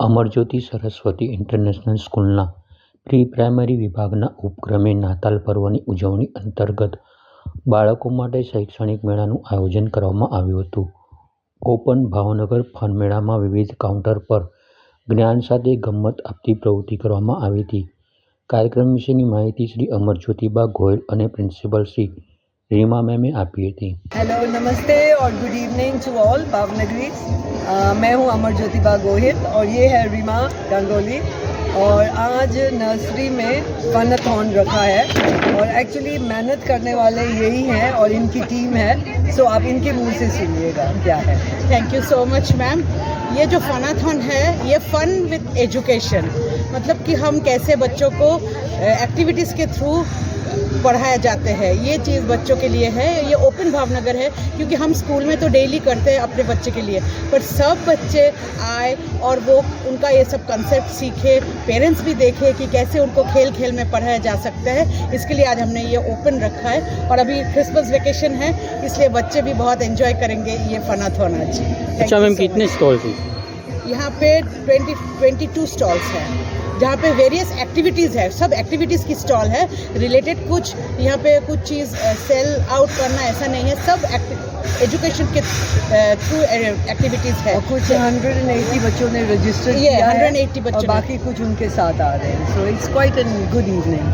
અમરજ્યોતિ Saraswati international સ્કૂલના pre primary વિભાગના ઉપક્રમે નાતાલ પર્વની ઉજવણી અંતર્ગત બાળકો માટે શૈક્ષણિક મેળાનું આયોજન કરવામાં આવ્યું હતું. ઓપન ભાવનગર ફન મેળામાં વિવિધ કાઉન્ટર પર જ્ઞાન સાથે ગમ્મત આપતી પ્રવૃત્તિ કરવામાં આવી હતી. કાર્યક્રમ વિશેની માહિતી શ્રી અમરજ્યોતિબા ગોયલ અને પ્રિન્સિપલ શ્રી रीमा मैम आपकी थी। हेलो नमस्ते और गुड इवनिंग टू ऑल भावनगरी। मैं हूँ अमर ज्योतिबा गोहित और ये है रीमा गंगोली। और आज नर्सरी में फनाथॉन रखा है। और एक्चुअली मेहनत करने वाले यही हैं और इनकी टीम है। सो आप इनके मुँह से सुनिएगा क्या है। Thank you so much ma'am ये जो फनाथन है ये फन विद एजुकेशन मतलब कि हम कैसे बच्चों को एक्टिविटीज़ के थ्रू पढ़ाया जाते हैं। ये चीज़ बच्चों के लिए है ये ओपन भावनगर है क्योंकि हम स्कूल में तो डेली करते हैं अपने बच्चे के लिए। पर सब बच्चे आए और वो उनका ये सब कंसेप्ट सीखे पेरेंट्स भी देखे कि कैसे उनको खेल खेल में पढ़ाया जा सकता है। इसके लिए आज हमने ये ओपन रखा है और अभी क्रिसमस वेकेशन है इसलिए बच्चे भी बहुत एंजॉय करेंगे ये फनाथॉन आज अच्छा मैम कितने much. स्टॉल थे यहाँ पे 20 22 स्टॉल्स हैं। जहाँ पे वेरियस एक्टिविटीज़ है सब एक्टिविटीज़ की स्टॉल है रिलेटेड कुछ यहाँ पे कुछ चीज़ सेल आउट करना ऐसा नहीं है सब एजुकेशन के थ्रू एक्टिविटीज़ है। कुछ हंड्रेड एंड एट्टी बच्चों ने रजिस्टर किया है 180 बच्चों। बाकी कुछ उनके साथ आ रहे हैं। So it's quite an good evening